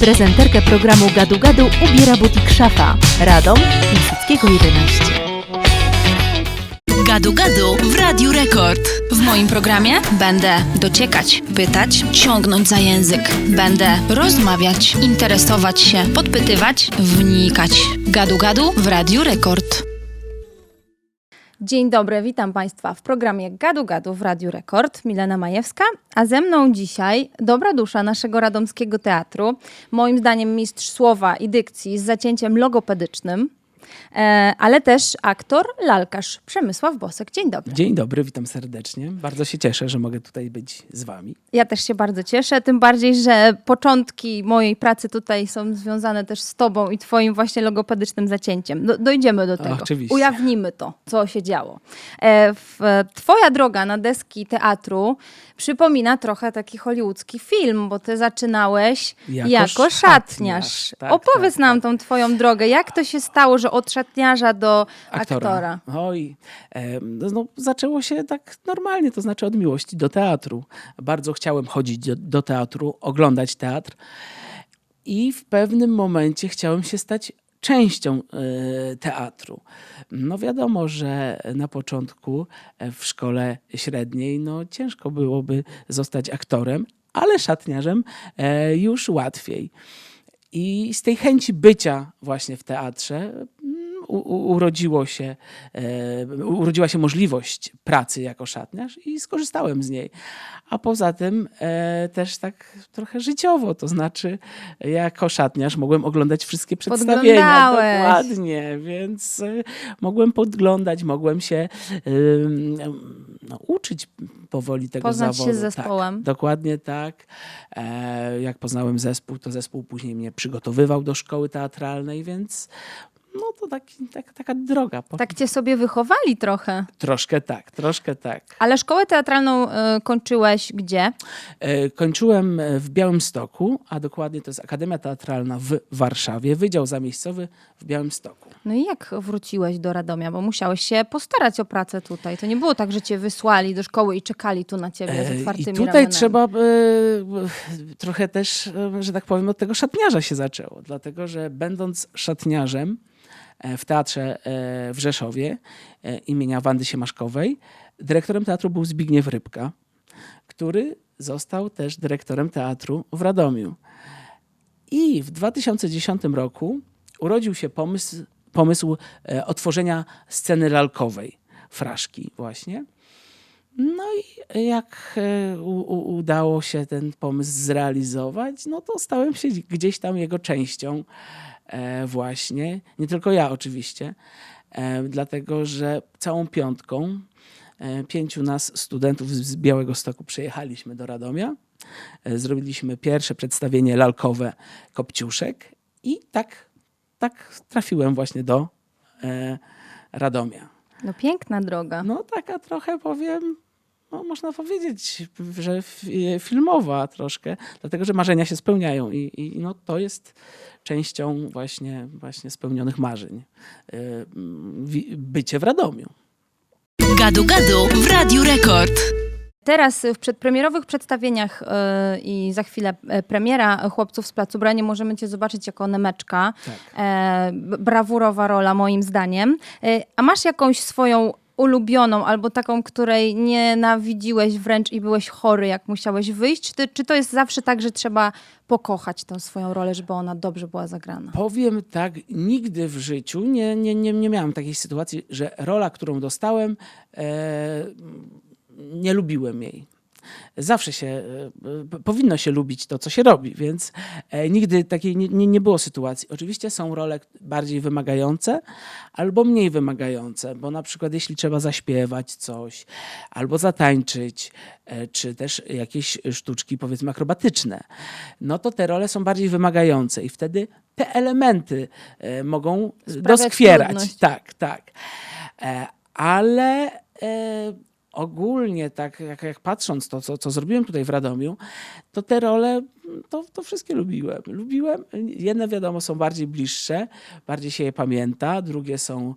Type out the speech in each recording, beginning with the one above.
Prezenterkę programu Gadu Gadu ubiera butik Szafa. Radom, Piłsudskiego 11. Gadu Gadu w Radiu Rekord. W moim programie będę dociekać, pytać, ciągnąć za język. Będę rozmawiać, interesować się, podpytywać, wnikać. Gadu Gadu w Radiu Rekord. Dzień dobry, witam Państwa w programie Gadu Gadu w Radiu Rekord. Milena Majewska, a ze mną dzisiaj dobra dusza naszego radomskiego teatru. Moim zdaniem mistrz słowa i dykcji z zacięciem logopedycznym, ale też aktor, lalkarz Przemysław Bosek. Dzień dobry. Dzień dobry, witam serdecznie. Bardzo się cieszę, że mogę tutaj być z wami. Ja też się bardzo cieszę, tym bardziej, że początki mojej pracy tutaj są związane też z Tobą i Twoim właśnie logopedycznym zacięciem. Do, dojdziemy do tego. Oczywiście. Ujawnimy to, co się działo. E, twoja droga na deski teatru przypomina trochę taki hollywoodzki film, bo Ty zaczynałeś jako, Jako szatniarz. szatniarz. Tak, Opowiedz tak, nam tak. tą Twoją drogę. Jak to się stało, że od szatniarza do aktora? Oj, e, no, zaczęło się tak normalnie, to znaczy od miłości do teatru. Bardzo chciałem chodzić do, do teatru, oglądać teatr i w pewnym momencie chciałem się stać częścią e, teatru. No wiadomo, że na początku e, w szkole średniej no, ciężko byłoby zostać aktorem, ale szatniarzem e, już łatwiej. I z tej chęci bycia właśnie w teatrze u, urodziło się, e, urodziła się możliwość pracy jako szatniarz i skorzystałem z niej. A poza tym e, też tak trochę życiowo, to znaczy jako szatniarz mogłem oglądać wszystkie przedstawienia. Dokładnie, więc e, mogłem podglądać, mogłem się no, uczyć powoli tego Poznać się zawodu. z zespołem. Tak, dokładnie tak. E, jak poznałem zespół, to zespół później mnie przygotowywał do szkoły teatralnej, więc no to taki, tak, taka droga. Tak Cię sobie wychowali trochę. Troszkę tak, troszkę tak. Ale szkołę teatralną y, kończyłeś gdzie? E, kończyłem w Białymstoku, a dokładnie to jest Akademia Teatralna w Warszawie, Wydział Zamiejscowy w Białymstoku. No i jak wróciłeś do Radomia? Bo musiałeś się postarać o pracę tutaj. To nie było tak, że cię wysłali do szkoły i czekali tu na ciebie z E, otwartymi I tutaj ramionami. trzeba e, trochę też, e, że tak powiem, od tego szatniarza się zaczęło. Dlatego, że będąc szatniarzem e, w teatrze e, w Rzeszowie e, imienia Wandy Siemaszkowej, dyrektorem teatru był Zbigniew Rybka, który został też dyrektorem teatru w Radomiu. I w 2010 roku urodził się pomysł, pomysł e, otworzenia sceny lalkowej, fraszki właśnie. No i jak e, u, udało się ten pomysł zrealizować, no to stałem się gdzieś tam jego częścią e, właśnie. Nie tylko ja oczywiście, e, dlatego że całą piątką e, pięciu nas studentów z Białego Stoku przyjechaliśmy do Radomia. E, Zrobiliśmy pierwsze przedstawienie lalkowe Kopciuszek i tak, tak trafiłem właśnie do e, Radomia. No piękna droga. No taka trochę powiem, no można powiedzieć, że f- filmowa troszkę, dlatego że marzenia się spełniają i, i no to jest częścią właśnie, właśnie spełnionych marzeń. wi- Bycie w Radomiu. Gadu Gadu w Radiu Rekord. Teraz w przedpremierowych przedstawieniach y, i za chwilę e, premiera Chłopców z Placu Branie możemy cię zobaczyć jako Nemeczka. Tak. E, brawurowa rola moim zdaniem. E, a masz jakąś swoją ulubioną albo taką, której nienawidziłeś wręcz i byłeś chory, jak musiałeś wyjść? Czy, ty, czy to jest zawsze tak, że trzeba pokochać tą swoją rolę, żeby ona dobrze była zagrana? Powiem tak, nigdy w życiu nie, nie, nie, nie miałem takiej sytuacji, że rola, którą dostałem, e, nie lubiłem jej. Zawsze się, e, p- powinno się lubić to, co się robi, więc e, nigdy takiej nie, nie, nie było sytuacji. Oczywiście są role bardziej wymagające albo mniej wymagające, bo na przykład jeśli trzeba zaśpiewać coś, albo zatańczyć, e, czy też jakieś sztuczki powiedzmy akrobatyczne, no to te role są bardziej wymagające i wtedy te elementy e, mogą Sprawiać doskwierać. trudność. Tak, tak. E, Ale e, ogólnie tak, jak, jak patrząc to, co, co zrobiłem tutaj w Radomiu, to te role to, to wszystkie lubiłem. Lubiłem. Jedne wiadomo są bardziej bliższe, bardziej się je pamięta, drugie są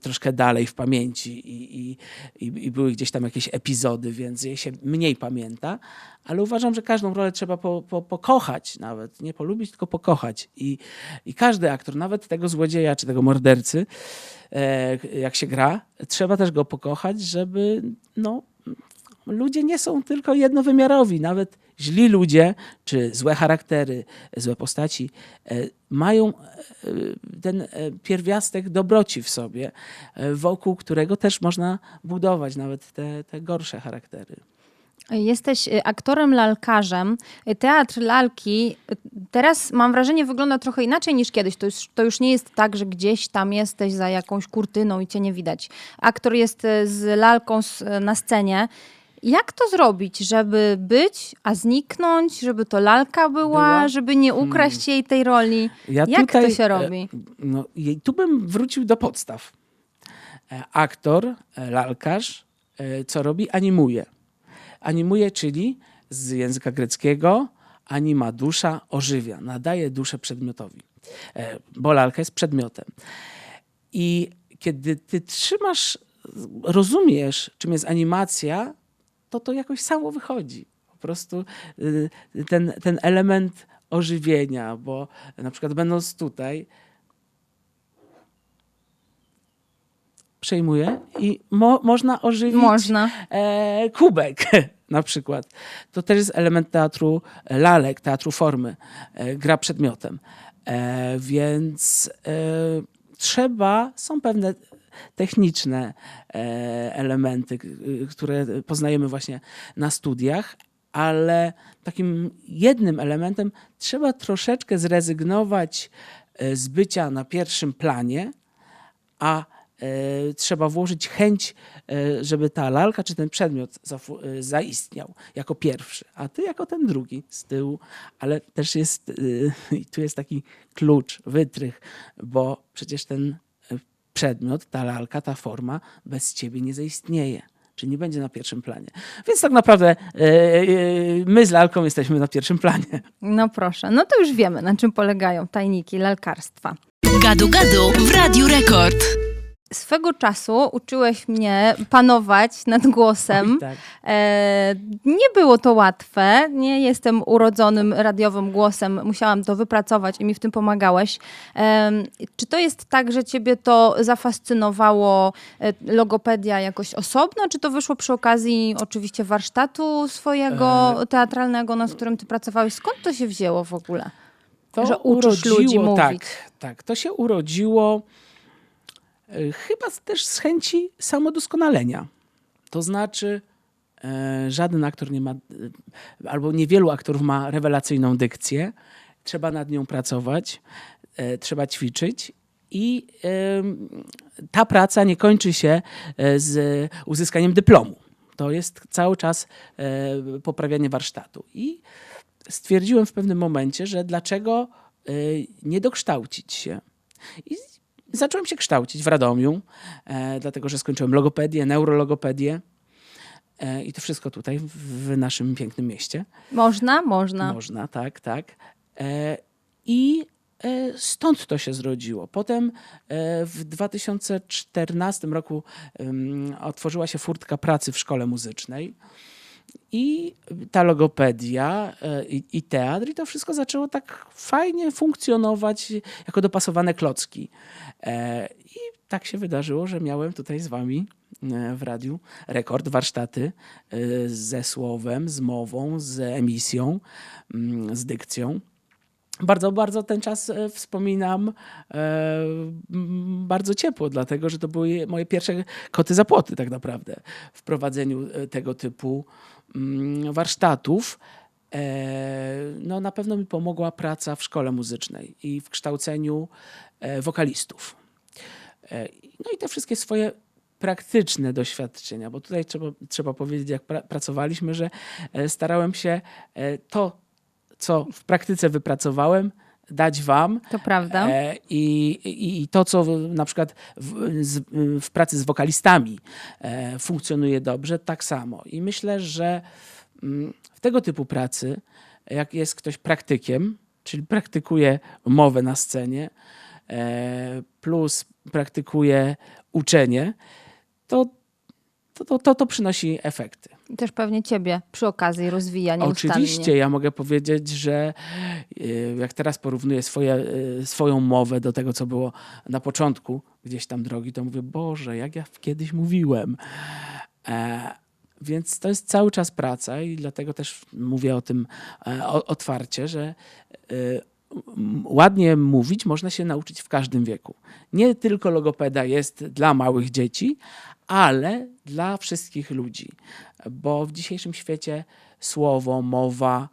troszkę dalej w pamięci i, i, i, i były gdzieś tam jakieś epizody, więc je się mniej pamięta. Ale uważam, że każdą rolę trzeba po, po, pokochać nawet. Nie polubić, tylko pokochać. I, I każdy aktor, nawet tego złodzieja czy tego mordercy, e, jak się gra, trzeba też go pokochać, żeby no, ludzie nie są tylko jednowymiarowi. Nawet źli ludzie, czy złe charaktery, złe postaci, e, mają e, ten e, pierwiastek dobroci w sobie, wokół którego też można budować nawet te, te gorsze charaktery. Jesteś aktorem lalkarzem. Teatr lalki teraz mam wrażenie wygląda trochę inaczej niż kiedyś. To już, to już nie jest tak, że gdzieś tam jesteś za jakąś kurtyną i cię nie widać. Aktor jest z lalką na scenie. Jak to zrobić, żeby być, a zniknąć, żeby to lalka była, Była? żeby nie ukraść jej tej roli? Ja Jak to tutaj, się e, robi? No, tu bym wrócił do podstaw. E, Aktor, e, lalkarz, co robi? Animuje. Animuje, czyli z języka greckiego anima dusza ożywia, nadaje duszę przedmiotowi, bo lalka jest przedmiotem. I kiedy ty trzymasz, rozumiesz, czym jest animacja, to to jakoś samo wychodzi. Po prostu y, ten, ten element ożywienia, bo na przykład będąc tutaj, przejmuję i mo, można ożywić Można. e, kubek na przykład. To też jest element teatru lalek, teatru formy, e, gra przedmiotem. E, więc e, trzeba, są pewne techniczne e, elementy, k- które poznajemy właśnie na studiach, ale takim jednym elementem trzeba troszeczkę zrezygnować e, z bycia na pierwszym planie, a e, trzeba włożyć chęć, żeby ta lalka czy ten przedmiot zaistniał jako pierwszy, a ty jako ten drugi z tyłu. Ale też jest, e, i tu jest taki klucz, wytrych, bo przecież ten przedmiot, ta lalka, ta forma bez ciebie nie zaistnieje. Czy nie będzie na pierwszym planie. Więc tak naprawdę e, my z lalką jesteśmy na pierwszym planie. No proszę, no to już wiemy, na czym polegają tajniki lalkarstwa. Gadu gadu w Radiu Rekord. Swego czasu uczyłeś mnie panować nad głosem. Oj, tak. E, nie było to łatwe. Nie jestem urodzonym radiowym głosem. Musiałam to wypracować i mi w tym pomagałeś. Em, czy to jest tak, że ciebie to zafascynowało e, logopedia jakoś osobno, czy to wyszło przy okazji oczywiście warsztatu swojego teatralnego, nad którym ty pracowałeś? Skąd to się wzięło w ogóle? To Że uczysz ludzi mówić. Tak, tak. To się urodziło e, chyba z- też z chęci samodoskonalenia. To znaczy, e, żaden aktor nie ma, e, albo niewielu aktorów ma rewelacyjną dykcję. Trzeba nad nią pracować, e, trzeba ćwiczyć. I ta praca nie kończy się z uzyskaniem dyplomu. To jest cały czas poprawianie warsztatu. I stwierdziłem w pewnym momencie, że dlaczego y, nie dokształcić się. I zacząłem się kształcić w Radomiu, e, dlatego że skończyłem logopedię, neurologopedię e, i to wszystko tutaj w, naszym pięknym mieście. Można? Można. Można, tak, tak. E, I stąd to się zrodziło. Potem w 2014 roku otworzyła się furtka pracy w szkole muzycznej. I ta logopedia e, i, i teatr, i to wszystko zaczęło tak fajnie funkcjonować jako dopasowane klocki. E, I tak się wydarzyło, że miałem tutaj z wami e, w radiu rekord, warsztaty ze słowem, z mową, z emisją, mm, z dykcją. Bardzo, bardzo ten czas e, wspominam e, bardzo ciepło, dlatego że to były moje pierwsze koty za płoty tak naprawdę w prowadzeniu e, tego typu mm, warsztatów. No, na pewno mi pomogła praca w szkole muzycznej i w kształceniu wokalistów. No i te wszystkie swoje praktyczne doświadczenia, bo tutaj trzeba, trzeba powiedzieć, jak pra pracowaliśmy, że starałem się to, co w praktyce wypracowałem, dać wam. To prawda. E, I, i, I to, co na przykład w, z, w pracy z wokalistami e, funkcjonuje dobrze, tak samo. I myślę, że mm, w tego typu pracy jak jest ktoś praktykiem, czyli praktykuje mowę na scenie, e, plus praktykuje uczenie, to, to, to, to przynosi efekty. Też pewnie ciebie przy okazji rozwija nieustannie. Oczywiście, ja mogę powiedzieć, że y, jak teraz porównuję swoje, y, swoją mowę do tego, co było na początku gdzieś tam drogi, to mówię, Boże, jak ja kiedyś mówiłem. E, więc to jest cały czas praca i dlatego też mówię o tym e, otwarcie, że ładnie mówić można się nauczyć w każdym wieku. Nie tylko logopeda jest dla małych dzieci, ale dla wszystkich ludzi, bo w dzisiejszym świecie słowo, mowa,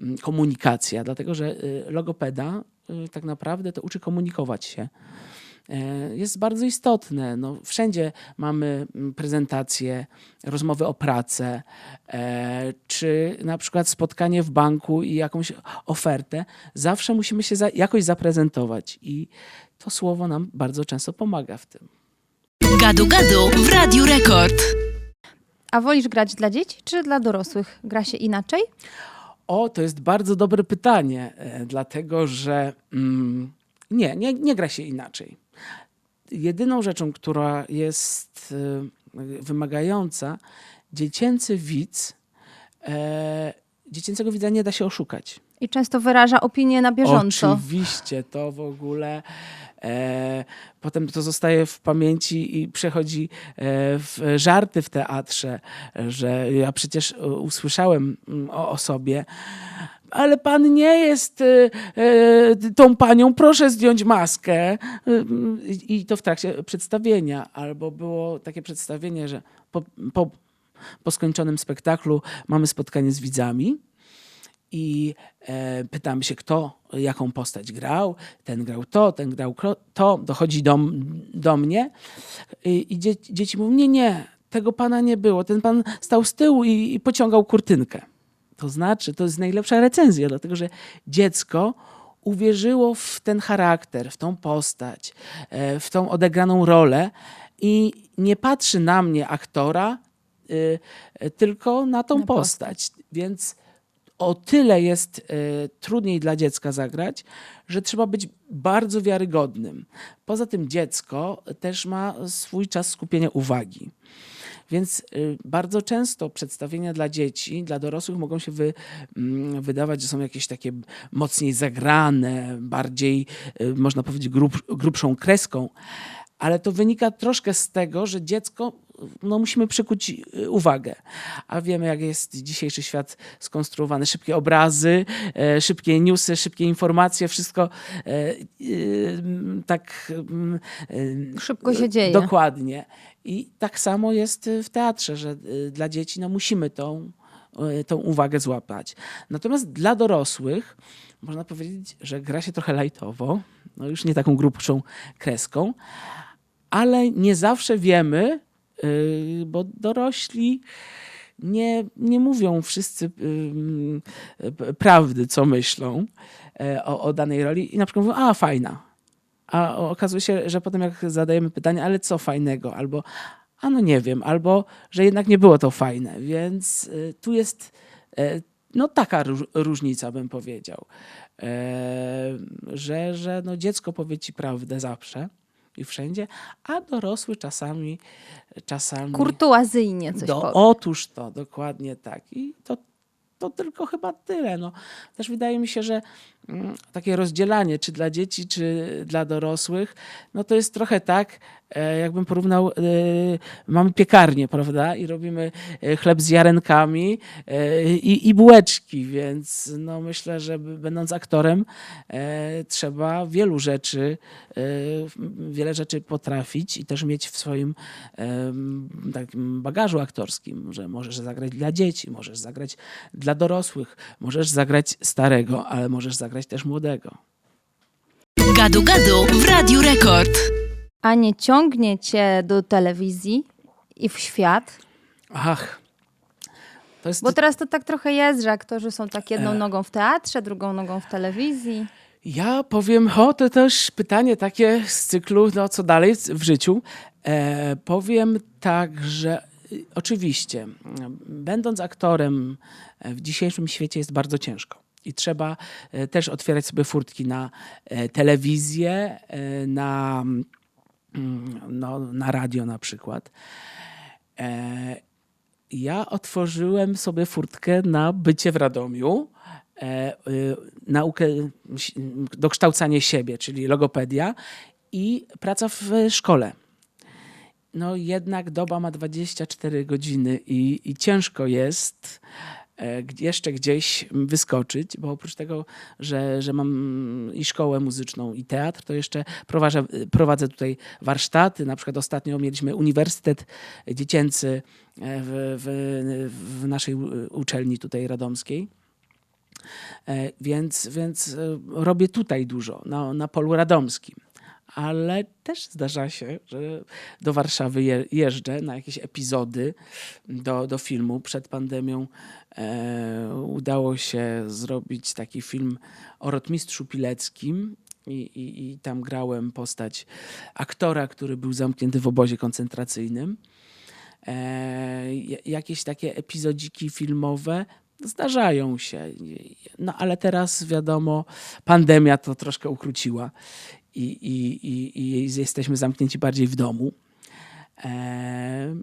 mm, komunikacja, dlatego że y, logopeda y, tak naprawdę to uczy komunikować się. E, Jest bardzo istotne. No, wszędzie mamy mm, prezentacje, rozmowy o pracę, e, czy na przykład spotkanie w banku i jakąś ofertę. Zawsze musimy się jakoś zaprezentować i to słowo nam bardzo często pomaga w tym. Gadu Gadu w Radiu Rekord. A wolisz grać dla dzieci czy dla dorosłych? Gra się inaczej? O, to jest bardzo dobre pytanie, e, dlatego że mm, nie, nie, nie gra się inaczej. Jedyną rzeczą, która jest e, wymagająca, dziecięcy widz, e, dziecięcego widza nie da się oszukać. I często wyraża opinię na bieżąco. Oczywiście, to w ogóle potem to zostaje w pamięci i przechodzi e, w żarty w teatrze, że ja przecież e, usłyszałem mm, o, o sobie. Ale pan nie jest e, e, tą panią, proszę zdjąć maskę. I i to w trakcie przedstawienia. Albo było takie przedstawienie, że po, po, po skończonym spektaklu mamy spotkanie z widzami i e, pytamy się, kto jaką postać grał. Ten grał to, ten grał to. Dochodzi do, do mnie i, i dzie, dzieci mówią, nie, nie, tego pana nie było. Ten pan stał z tyłu i, i pociągał kurtynkę. To znaczy, to jest najlepsza recenzja, dlatego że dziecko uwierzyło w ten charakter, w tą postać, e, w tą odegraną rolę i nie patrzy na mnie, aktora, y, tylko na tą Na postać. Więc o tyle jest e, trudniej dla dziecka zagrać, że trzeba być bardzo wiarygodnym. Poza tym dziecko też ma swój czas skupienia uwagi. Więc y, bardzo często przedstawienia dla dzieci, dla dorosłych mogą się wy, mm, wydawać, że są jakieś takie mocniej zagrane, bardziej, y, można powiedzieć, grub, grubszą kreską, ale to wynika troszkę z tego, że dziecko no, musimy przykuć y, uwagę. A wiemy, jak jest dzisiejszy świat skonstruowany. Szybkie obrazy, e, szybkie newsy, szybkie informacje, wszystko e, y, tak mm, y, Szybko się dzieje. Dokładnie. I tak samo jest w teatrze, że dla dzieci no, musimy tą, tą uwagę złapać. Natomiast dla dorosłych można powiedzieć, że gra się trochę lajtowo, no już nie taką grubszą kreską, ale nie zawsze wiemy, y, bo dorośli nie, nie mówią wszyscy ym, p- prawdy, co myślą o, o danej roli i na przykład mówią, a fajna. A okazuje się, że potem jak zadajemy pytanie, ale co fajnego? Albo, a no nie wiem, albo, że jednak nie było to fajne. Więc y, tu jest no taka róż, różnica, bym powiedział. E, że że no, dziecko powie ci prawdę zawsze i wszędzie, a dorosły czasami czasami Kurtuazyjnie coś do, powie. Otóż to, dokładnie tak. I to, to tylko chyba tyle. No. Też wydaje mi się, że mm, takie rozdzielanie, czy dla dzieci, czy dla dorosłych, no to jest trochę tak, jakbym porównał, e, mamy piekarnię, prawda, i robimy e, chleb z jarenkami e, i, i bułeczki, więc no myślę, że będąc aktorem e, trzeba wielu rzeczy, e, wiele rzeczy potrafić i też mieć w swoim takim bagażu aktorskim, że możesz zagrać dla dzieci, możesz zagrać dla dorosłych, możesz zagrać starego, ale możesz zagrać też młodego. Gadu Gadu w Radiu Rekord. A nie ciągnie cię do telewizji i w świat? Ach, jest Bo teraz to tak trochę jest, że aktorzy są tak jedną E. nogą w teatrze, drugą nogą w telewizji. Ja powiem, o to też pytanie takie z cyklu, no co dalej w życiu. E, powiem tak, że y, oczywiście, będąc aktorem e, w dzisiejszym świecie jest bardzo ciężko. I trzeba e, też otwierać sobie furtki na e, telewizję, na, mm, no, na radio na przykład. E, Ja otworzyłem sobie furtkę na bycie w Radomiu, e, y, naukę, dokształcanie siebie, czyli logopedia i praca w szkole. No jednak doba ma 24 godziny i, i ciężko jest jeszcze gdzieś wyskoczyć, bo oprócz tego, że, że mam i szkołę muzyczną, i teatr, to jeszcze prowadzę, prowadzę tutaj warsztaty. Na przykład ostatnio mieliśmy Uniwersytet Dziecięcy e, w, w, w naszej uczelni tutaj radomskiej. E, Więc, więc e, robię tutaj dużo, na, na polu radomskim. Ale też zdarza się, że do Warszawy je, jeżdżę na jakieś epizody do, do filmu. Przed pandemią e, udało się zrobić taki film o rotmistrzu Pileckim. I, i, I tam grałem postać aktora, który był zamknięty w obozie koncentracyjnym. E, ja- jakieś takie epizodziki filmowe zdarzają się. No ale teraz wiadomo, pandemia to troszkę ukróciła i, i, i, i jesteśmy zamknięci bardziej w domu. E,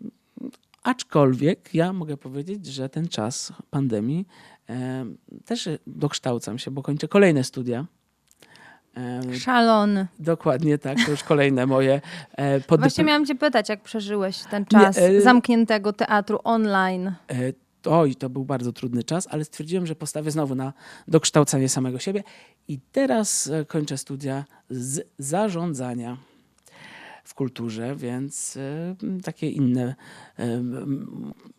aczkolwiek ja mogę powiedzieć, że ten czas pandemii e, też dokształcam się, bo kończę kolejne studia. Szalony. dokładnie tak, to już kolejne moje e, podypl- Właśnie miałam cię pytać, jak przeżyłeś ten czas e, zamkniętego teatru online. E, Oj, to był bardzo trudny czas, ale stwierdziłem, że postawię znowu na dokształcanie samego siebie i teraz e, kończę studia z zarządzania w kulturze, więc e, takie inne, e,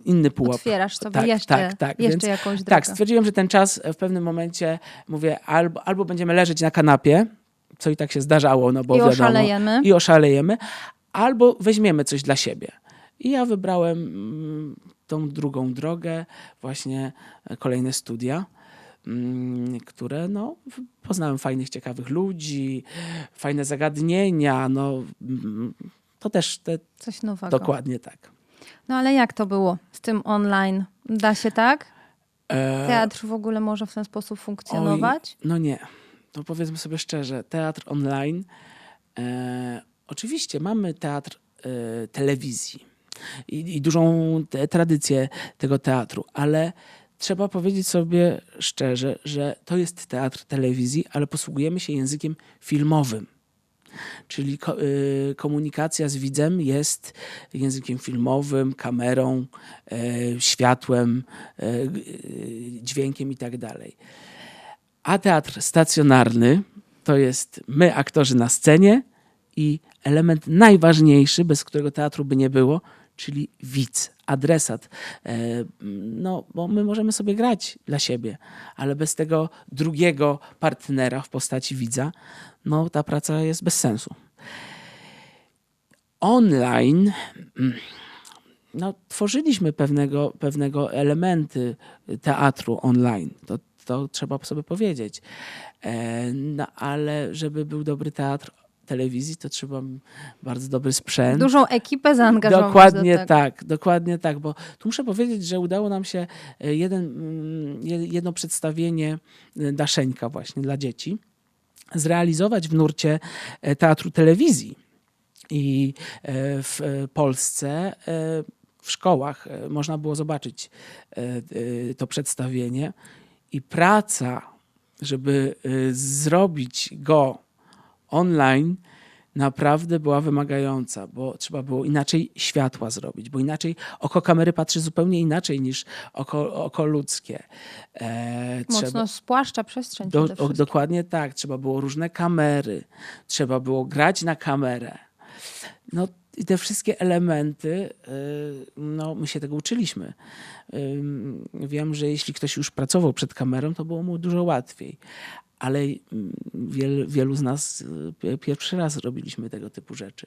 inny pułap. Otwierasz sobie Tak, jeszcze, tak, tak, jeszcze więc- jakąś drogę. Tak, stwierdziłem, że ten czas w pewnym momencie mówię, albo, albo będziemy leżeć na kanapie, co i tak się zdarzało, no bo I wiadomo, oszalejemy. i oszalejemy, albo weźmiemy coś dla siebie. I ja wybrałem mm, tą drugą drogę, właśnie e, kolejne studia, mm, które no, poznałem fajnych, ciekawych ludzi, fajne zagadnienia, no mm, to też te, Coś nowego. dokładnie tak. No ale jak to było z tym online? Da się tak? E, Teatr w ogóle może w ten sposób funkcjonować? Oj, no nie. No powiedzmy sobie szczerze, teatr online. E, oczywiście mamy teatr e, telewizji i, i dużą te, tradycję tego teatru, ale trzeba powiedzieć sobie szczerze, że to jest teatr telewizji, ale posługujemy się językiem filmowym. Czyli ko- y, komunikacja z widzem jest językiem filmowym, kamerą, e, światłem, g- y, dźwiękiem i tak. A teatr stacjonarny to jest my, aktorzy na scenie i element najważniejszy, bez którego teatru by nie było, czyli widz, adresat. E, No, bo my możemy sobie grać dla siebie, ale bez tego drugiego partnera w postaci widza, no ta praca jest bez sensu. Online mm, no, tworzyliśmy pewnego, pewnego elementy teatru online. To, to trzeba sobie powiedzieć. E, No, ale żeby był dobry teatr telewizji, to trzeba bardzo dobry sprzęt. Dużą ekipę zaangażować Dokładnie do tak, dokładnie tak, bo tu muszę powiedzieć, że udało nam się e, jeden, mm, je- jedno przedstawienie e, Daszeńka właśnie dla dzieci zrealizować w nurcie e, teatru telewizji. I w Polsce w szkołach można było zobaczyć to przedstawienie i praca, żeby zrobić go online, naprawdę była wymagająca, bo trzeba było inaczej światła zrobić, bo inaczej oko kamery patrzy zupełnie inaczej niż oko, oko ludzkie. E, Mocno spłaszcza przestrzeń do, o, dokładnie tak. Trzeba było różne kamery, trzeba było grać na kamerę. No i te wszystkie elementy, y, no my się tego uczyliśmy. Ym, Wiem, że jeśli ktoś już pracował przed kamerą, to było mu dużo łatwiej. Ale mm, wiel, wielu z nas y, pi- pierwszy raz robiliśmy tego typu rzeczy.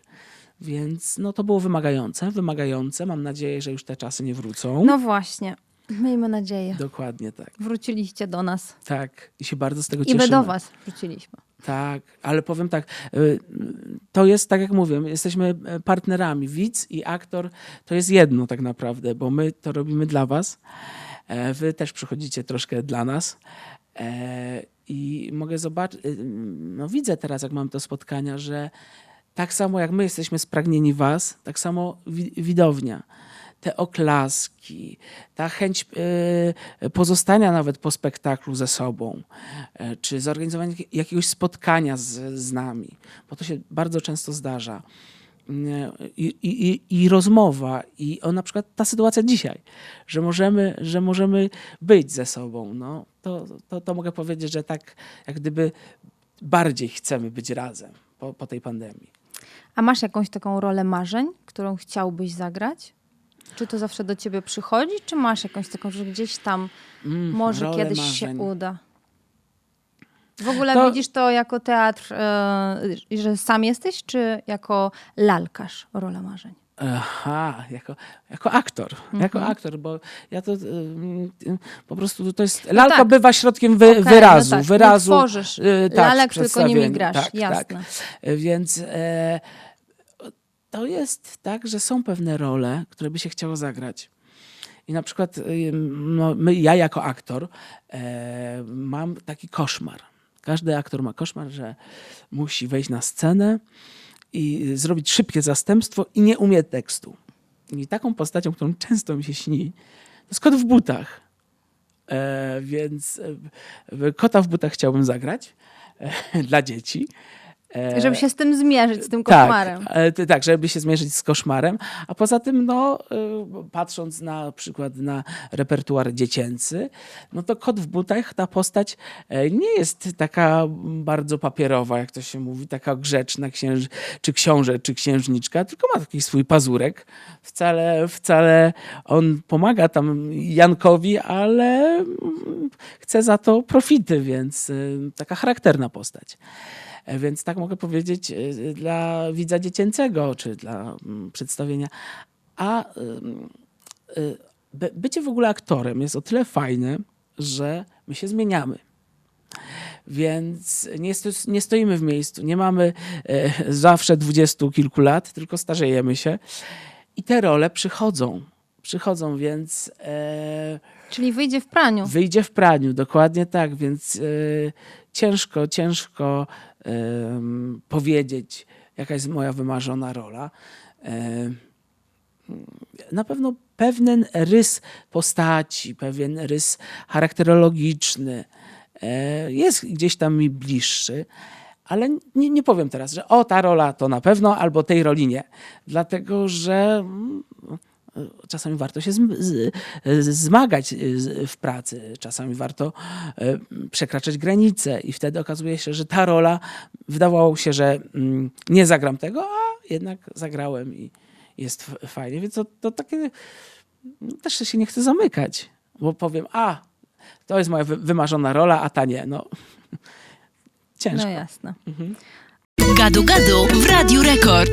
Więc no, to było wymagające, wymagające. Mam nadzieję, że już te czasy nie wrócą. No właśnie. Miejmy nadzieję. Dokładnie tak. Wróciliście do nas. Tak. I się bardzo z tego I cieszymy. my do was wróciliśmy. Tak, ale powiem tak, y, to jest tak jak mówię, jesteśmy e, partnerami. Widz i aktor to jest jedno tak naprawdę, bo my to robimy dla was. E, Wy też przychodzicie troszkę dla nas. E, I mogę zobaczyć, no widzę teraz, jak mam te spotkania, że tak samo jak my jesteśmy spragnieni was, tak samo wi- widownia. Te oklaski, ta chęć e, pozostania nawet po spektaklu ze sobą, e, czy zorganizowania jakie- jakiegoś spotkania z, z nami, bo to się bardzo często zdarza. I, i, i, I rozmowa, i o na przykład ta sytuacja dzisiaj, że możemy, że możemy być ze sobą, no, to, to, to mogę powiedzieć, że tak jak gdyby bardziej chcemy być razem po, po tej pandemii. A masz jakąś taką rolę marzeń, którą chciałbyś zagrać? Czy to zawsze do ciebie przychodzi, czy masz jakąś taką, że gdzieś tam Mm, może kiedyś się marzeń. uda? W ogóle To- widzisz to jako teatr, e, że sam jesteś, czy jako lalkarz rola marzeń? Aha, jako, jako aktor, jako Mhm. aktor, bo ja to ym, ym, po prostu to jest, lalka tak. bywa środkiem wy, Okej, wyrazu, no tak, wyrazu. Nie tworzysz y, tak, lalek, tylko nimi grasz, Tak, jasne. Tak. Więc e, to jest tak, że są pewne role, które by się chciało zagrać. I na przykład y, no, my, ja jako aktor e, mam taki koszmar. Każdy aktor ma koszmar, że musi wejść na scenę i zrobić szybkie zastępstwo i nie umie tekstu. I taką postacią, którą często mi się śni, to kot w butach. E, więc e, kota w butach chciałbym zagrać e, dla dzieci. E, Żeby się z tym zmierzyć, z tym tak, koszmarem. e, ty- tak, żeby się zmierzyć z koszmarem. A poza tym, no, y, patrząc na przykład na repertuar dziecięcy, no to kot w butach, ta postać e, nie jest taka bardzo papierowa, jak to się mówi, taka grzeczna księż, czy książę, czy księżniczka, tylko ma taki swój pazurek. Wcale, wcale on pomaga tam Jankowi, ale mm, chce za to profity, więc taka charakterna postać. E, Więc tak mogę powiedzieć y, dla widza dziecięcego, czy dla mm, przedstawienia. A by- bycie w ogóle aktorem jest o tyle fajne, że my się zmieniamy. Więc nie, nie stoimy w miejscu, nie mamy e, zawsze dwudziestu kilku lat, tylko starzejemy się. I te role przychodzą. Przychodzą, więc e, Czyli wyjdzie w praniu. Wyjdzie w praniu, dokładnie tak, więc ciężko, ciężko powiedzieć, jaka jest moja wymarzona rola. Na pewno pewien rys postaci, pewien rys charakterologiczny y, jest gdzieś tam mi bliższy. Ale nie, nie powiem teraz, że o, ta rola to na pewno, albo tej roli nie. Dlatego, że mm, czasami warto się zm- z- z- zmagać z- w pracy, czasami warto e, przekraczać granice i wtedy okazuje się, że ta rola wydawało się, że mm, nie zagram tego, a jednak zagrałem i jest fajnie, więc to, to takie też się nie chcę zamykać, bo powiem, a to jest moja wy- wymarzona rola, a ta nie, no ciężko. No jasne. Gadu Gadu w Radiu Rekord.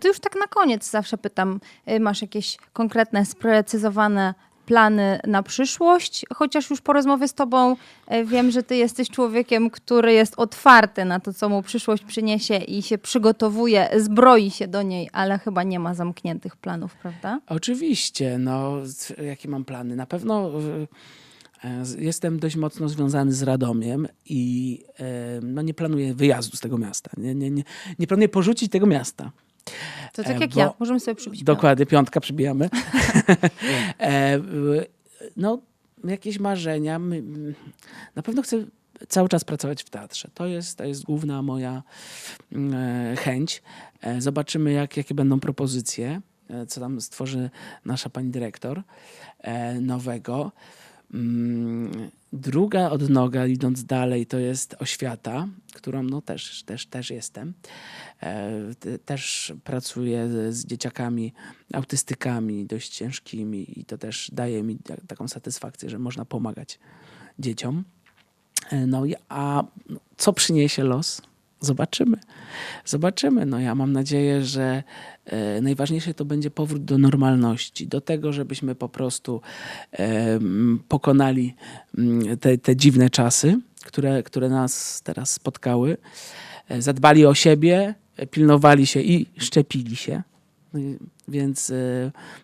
To już tak na koniec zawsze pytam, y, masz jakieś konkretne, sprecyzowane plany na przyszłość? Chociaż już po rozmowie z tobą y, wiem, że ty jesteś człowiekiem, który jest otwarty na to, co mu przyszłość przyniesie i się przygotowuje, zbroi się do niej, ale chyba nie ma zamkniętych planów, prawda? Oczywiście, no jakie mam plany? Na pewno y, e, jestem dość mocno związany z Radomiem i e, no, nie planuję wyjazdu z tego miasta. Nie, nie, nie, nie planuję porzucić tego miasta. To tak E, jak bo- ja, możemy sobie przybić Dokładnie, piątka przybijamy. e, no, jakieś marzenia. Na pewno chcę cały czas pracować w teatrze. To jest, to jest główna moja e, chęć. Zobaczymy, jak, jakie będą propozycje, co tam stworzy nasza pani dyrektor nowego. Druga odnoga, idąc dalej, to jest oświata, którą no, też, też, też jestem. E, te- Też pracuję z- dzieciakami autystykami dość ciężkimi i to też daje mi ta- taką satysfakcję, że można pomagać dzieciom. E, No a co przyniesie los? Zobaczymy. Zobaczymy. No ja mam nadzieję, że e, najważniejsze to będzie powrót do normalności, do tego, żebyśmy po prostu pokonali te, te dziwne czasy, które, które nas teraz spotkały. E, Zadbali o siebie, e, pilnowali się i szczepili się. No Więc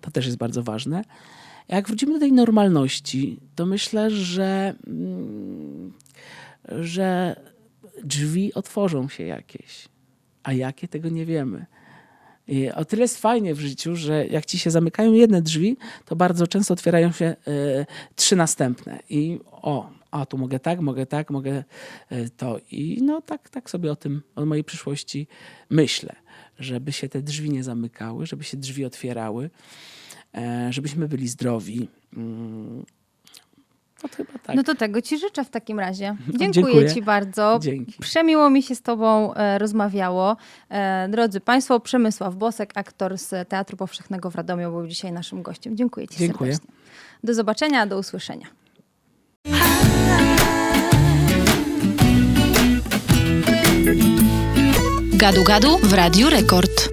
to też jest bardzo ważne. Jak wrócimy do tej normalności, to myślę, że, mm, że drzwi otworzą się jakieś. A jakie tego nie wiemy. I o tyle jest fajnie w życiu, że jak ci się zamykają jedne drzwi, to bardzo często otwierają się e, trzy następne. I o, a tu mogę tak, mogę tak, mogę e, to. I no tak, tak sobie o tym, o mojej przyszłości myślę, żeby się te drzwi nie zamykały, żeby się drzwi otwierały, e, żebyśmy byli zdrowi. No to chyba tak. No to tego Ci życzę w takim razie. Dziękuję, dziękuję. Ci bardzo. Dzięki. Przemiło mi się z Tobą e, rozmawiało. E, drodzy Państwo, Przemysław Bosek, aktor z Teatru Powszechnego w Radomiu, był dzisiaj naszym gościem. Dziękuję Ci Dziękuję. serdecznie. Do zobaczenia, do usłyszenia. Gadu Gadu w Radiu Rekord.